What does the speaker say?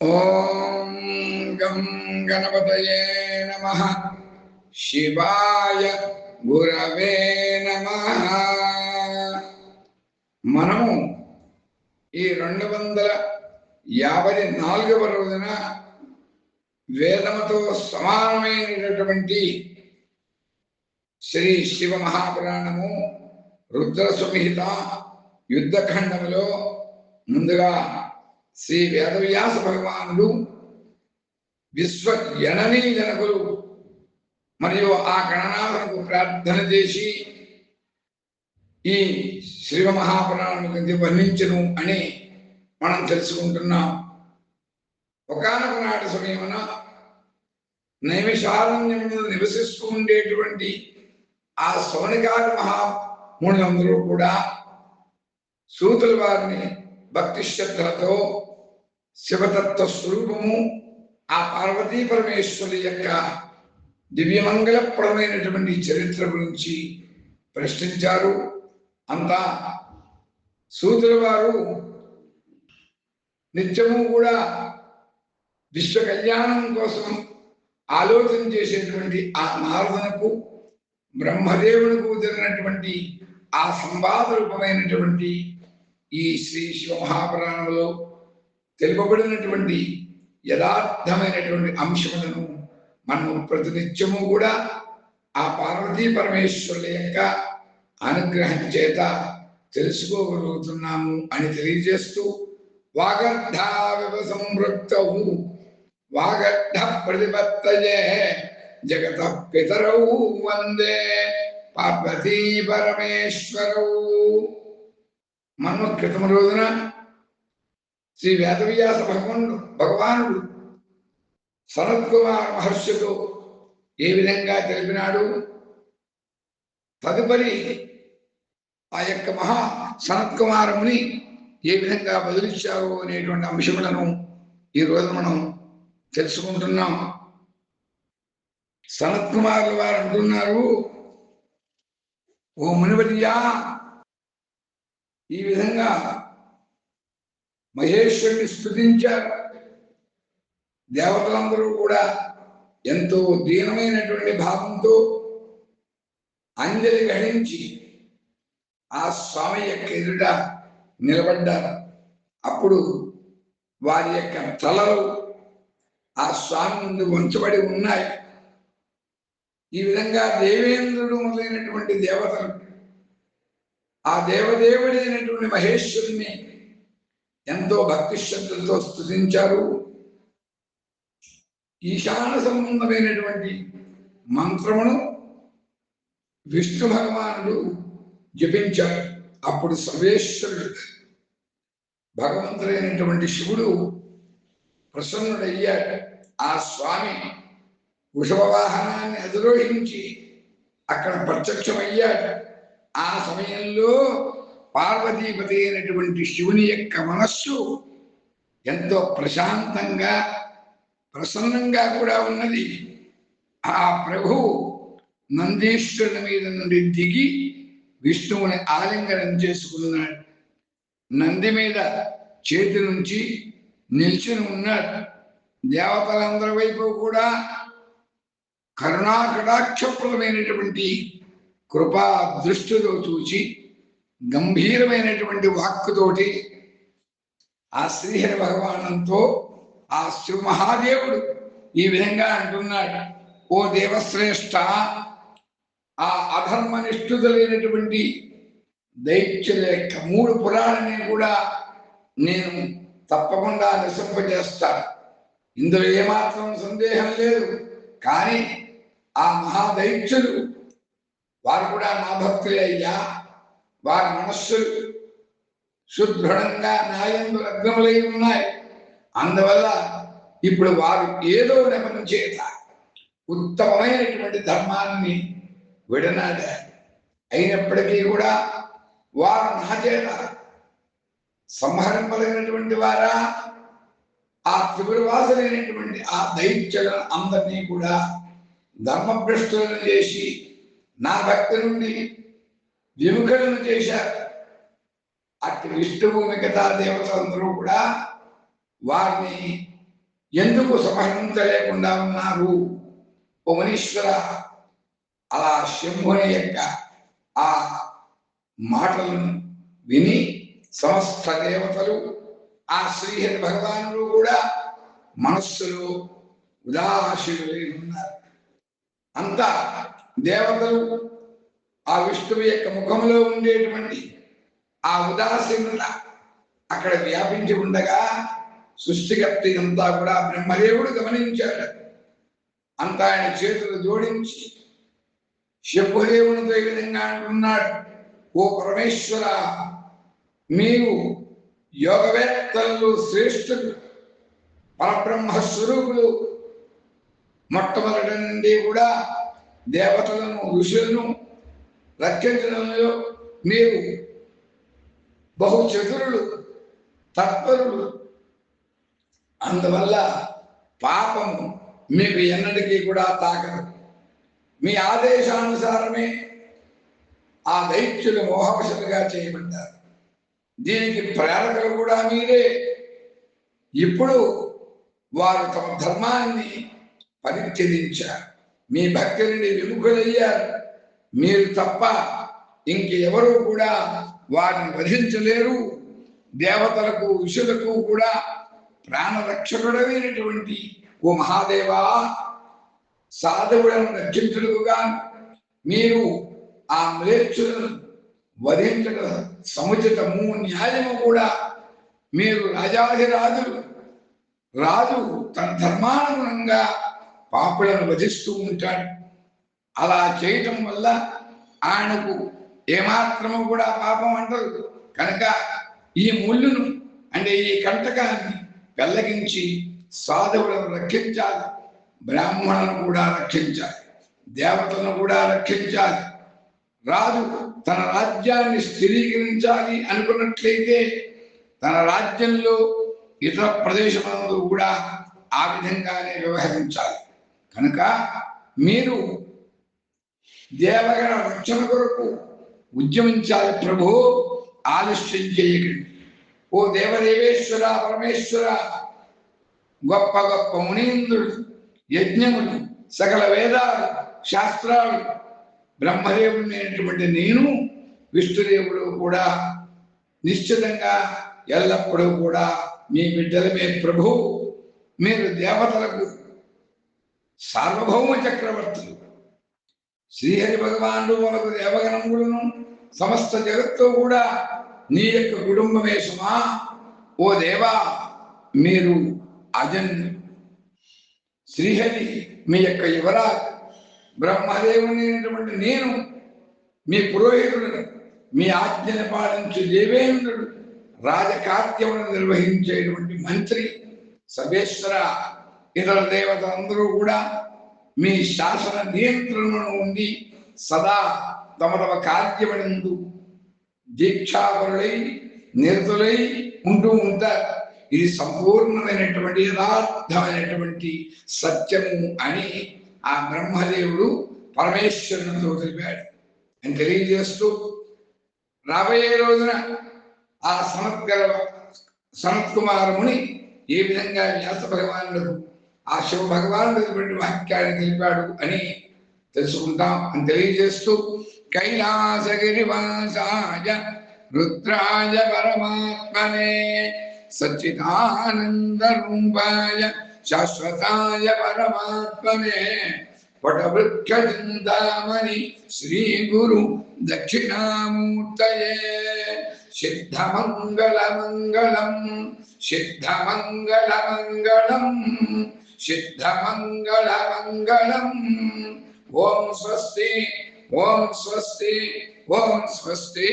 ఓం గం గణపతయే నమ. శివాయ గురవే నమ. మనము ఈ రెండు వందల యాభై నాలుగవ రోజున వేదముతో సమానమైనటువంటి శ్రీ శివ మహాపురాణము రుద్ర సుమిహిత యుద్ధఖండములో ముందుగా శ్రీ వేదవ్యాస భగవానుడు విశ్వ జననీ జనకులు మరియు ఆ గణనాథనకు ప్రార్థన చేసి ఈ శివ మహాపురాణం కింద వర్ణించను అని మనం తెలుసుకుంటున్నాం. ఒకనొక నాటి సమయమున నైమిషారణ్యంలో నివసిస్తూ ఉండేటువంటి ఆ సోనికారి మహామునులందరూ కూడా సూతుల వారిని భక్తి శ్రద్ధలతో శివతత్వ స్వరూపము ఆ పార్వతీ పరమేశ్వరి యొక్క దివ్యమంగళప్రదమైనటువంటి చరిత్ర గురించి ప్రశ్నించారు. అంతా సూతుల వారు నిత్యము కూడా విశ్వ కళ్యాణం కోసం ఆలోచన చేసేటువంటి ఆ నారదునకు బ్రహ్మదేవునికు జరిగినటువంటి ఆ సంవాద రూపమైనటువంటి ఈ శ్రీ శివ మహాపురాణంలో తెలుపబడినటువంటి యథార్థమైనటువంటి అంశములను మనము ప్రతినిత్యము కూడా ఆ పార్వతీ పరమేశ్వరుల యొక్క అనుగ్రహం చేత తెలుసుకోగలుగుతున్నాము అని తెలియజేస్తూ వాగర్ధావివ సంవృక్తవు వాగర్ధ ప్రతిపత్తయే జగత పితరవు వందే పార్వతీ పరమేశ్వరవు మనం క్రితం రోజున శ్రీ వేదవ్యాస భగవానుడు భగవానుడు సనత్ కుమార్ మహర్షితో ఏ విధంగా తెలిపినాడు? తదుపరి ఆ యొక్క మహా సనత్ కుమారముని ఏ విధంగా బదిలిచ్చారు అనేటువంటి అంశములను ఈ రోజు మనం తెలుసుకుంటున్నాం. సనత్ కుమారుల వారు అంటున్నారు ఓ మునివర్యా ఈ విధంగా మహేశ్వరుని స్థుతించారు దేవతలందరూ కూడా ఎంతో దీనమైనటువంటి భావంతో అంజలి గణించి ఆ స్వామి యొక్క ఎదుట నిలబడ్డారు. అప్పుడు వారి యొక్క తలలు ఆ స్వామి ముందు ఉంచబడి ఉన్నాయి. ఈ విధంగా దేవేంద్రుడు మొదలైనటువంటి దేవతలు ఆ దేవదేవుడి అయినటువంటి మహేశ్వరుని ఎంతో భక్తి శ్రద్ధలతో స్థుతించారు ఈశాన సంబంధమైనటువంటి మంత్రమును విష్ణు భగవానుడు జపించారు. అప్పుడు సర్వేశ్వరుడు భగవంతుడైనటువంటి శివుడు ప్రసన్నుడయ్యాడు. ఆ స్వామి వృషభ వాహనాన్ని అధిరోహించి అక్కడ ప్రత్యక్షమయ్యాడు. ఆ సమయంలో పార్వతీపతి అయినటువంటి శివుని యొక్క మనస్సు ఎంతో ప్రశాంతంగా ప్రసన్నంగా కూడా ఉన్నది. ఆ ప్రభు నందీశ్వరుని మీద నుండి దిగి విష్ణువుని ఆలింగనం చేసుకున్నాడు. నంది మీద చేతి నుంచి నిల్చుని ఉన్నాడు. దేవతలందరి వైపు కూడా కరుణాకటాక్షప్రదమైనటువంటి కృపా దృష్టితో చూచి గంభీరమైనటువంటి వాక్కుతోటి ఆ శ్రీహరి భగవానంతో ఆ శివ మహాదేవుడు ఈ విధంగా అంటున్నాడు ఓ దేవశ్రేష్ఠ ఆ అధర్మ నిష్ఠుతలైనటువంటి దైత్యుల యొక్క మూడు పురాణాన్ని కూడా నేను తప్పకుండా నశింపజేస్తాను ఇందులో ఏమాత్రం సందేహం లేదు. కానీ ఆ మహాదైత్యులు వారు కూడా నా భక్తులే అయ్యా. వారి మనస్సులు సుదృఢంగా న్యాయంలో లగ్నములై ఉన్నాయి. అందువల్ల ఇప్పుడు వారు ఏదో నెపం చేత ఉత్తమమైనటువంటి ధర్మాన్ని విడనాడారు. అయినప్పటికీ కూడా వారు నా చేత సంహరింపలేనటువంటి వారా? ఆ త్రిపురవాసులైనటువంటి ఆ దైత్యులను అందరినీ కూడా ధర్మభ్రష్టులను చేసి నా భక్తి నుండి విముఖులను చేశారు. అట్టి విష్ణువు మిగతా దేవతలందరూ కూడా వారిని ఎందుకు సమహరించలేకుండా ఉన్నారు? ఓ అలా శంభుని యొక్క ఆ మాటలను విని సమస్త దేవతలు ఆ శ్రీహరి భగవానుడు కూడా మనస్సులో ఉదాసీనులై ఉన్నారు. అంతా దేవతలు ఆ విష్ణువు యొక్క ముఖంలో ఉండేటువంటి ఆ ఉదాసీనత అక్కడ వ్యాపించి ఉండగా సృష్టికర్త అంతా కూడా బ్రహ్మదేవుడు గమనించాడు. అంతా ఆయన చేతులు జోడించి శంభుదేవునితో ఈ విధంగా అంటున్నాడు ఓ పరమేశ్వర మీరు యోగవేత్తలు శ్రేష్ఠులు పరబ్రహ్మ స్వరూపులు. మొట్టమొదటి నుండి కూడా దేవతలను ఋషులను రక్షించడంలో మీరు బహు చతురులు తత్పరులు. అందువల్ల పాపము మీకు ఎన్నటికీ కూడా తాకదు. మీ ఆదేశానుసారమే ఆ దైత్యులు మోహవశులుగా చేయబడ్డారు. దీనికి ప్రేరకులు కూడా మీరే. ఇప్పుడు వారు తమ ధర్మాన్ని పరిత్యజించారు. మీ భక్తి నుండి విముఖులయ్యారు. మీరు తప్ప ఇంకెవరూ కూడా వారిని వధించలేరు. దేవతలకు ఋషులకు కూడా ప్రాణరక్షకుడమైనటువంటి ఓ మహాదేవా సాధువులను రక్షించుడుగా మీరు ఆ మ్లేచ్చులను వధించడం సముచితము న్యాయము కూడా మీరు రాజాధిరాజు రాజు తన ధర్మానుగుణంగా పాపులను వధిస్తూ ఉంటాడు. అలా చేయటం వల్ల ఆయనకు ఏమాత్రము కూడా పాపం అంటారు కనుక ఈ ముళ్ళును అంటే ఈ కంటకాన్ని వెల్లగించి సాధువులను రక్షించాలి. బ్రాహ్మణులను కూడా రక్షించాలి. దేవతలను కూడా రక్షించాలి. రాజు తన రాజ్యాన్ని స్థిరీకరించాలి అనుకున్నట్లయితే తన రాజ్యంలో ఇతర ప్రదేశములందు కూడా ఆ విధంగానే వ్యవహరించాలి. కనుక మీరు దేవగణ రక్షణ కొరకు ఉద్యమించాలి ప్రభు ఆలస్యం చేయకండి. ఓ దేవదేవేశ్వర పరమేశ్వర గొప్ప గొప్ప మునీంద్రుడు యజ్ఞములు సకల వేదాలు శాస్త్రాలు బ్రహ్మదేవుడైనటువంటి నేను విష్ణుదేవుడు కూడా నిశ్చితంగా ఎల్లప్పుడూ కూడా మీ బిడ్డలమే ప్రభు. మీరు దేవతలకు సార్వభౌమ చక్రవర్తులు. శ్రీహరి భగవానుడు మనకు దేవగణములను సమస్త జగత్తు కూడా నీ యొక్క కుటుంబమే సుమా. ఓ దేవా మీరు అజన్ శ్రీహరి మీ యొక్క యువరా బ్రహ్మదేవుడైనటువంటి నేను మీ పురోహితుడు మీ ఆజ్ఞను పాలించు దేవేంద్రుడు రాజకార్యములను నిర్వహించేటువంటి మంత్రి సభేశ్వర ఇతర దేవతలందరూ కూడా మీ శాసన నియంత్రణను ఉండి సదా తమ తమ కార్యమనందు దీక్షాపరులై నిరతులై ఉంటూ ఉంటారు. ఇది సంపూర్ణమైనటువంటి యథార్థమైనటువంటి సత్యము అని ఆ బ్రహ్మదేవుడు పరమేశ్వరునితో తెలిపాడు. అని తెలియజేస్తూ రాబోయే రోజున ఆ సనత్కర సనత్కుమారముని ఏ విధంగా వ్యాస భగవానుడు ఆ శివ భగవానుడు వాక్యాన్ని తెలిపాడు అని తెలుసుకుంటాం అని తెలియజేస్తూ కైలాసగిరివాసాయ రుద్రాయ పరమాత్మనే సచ్చిదానంద రూపాయ శాశ్వతాయ పరమాత్మనే పటవృక్షచింతామణి శ్రీ గురు దక్షిణామూర్తయే సిద్ధమంగళ మంగళం సిద్ధమంగళ మంగళం సిద్ధమంగళ మంగళం ఓం స్వస్తి ఓం స్వస్తి ఓం స్వస్తి.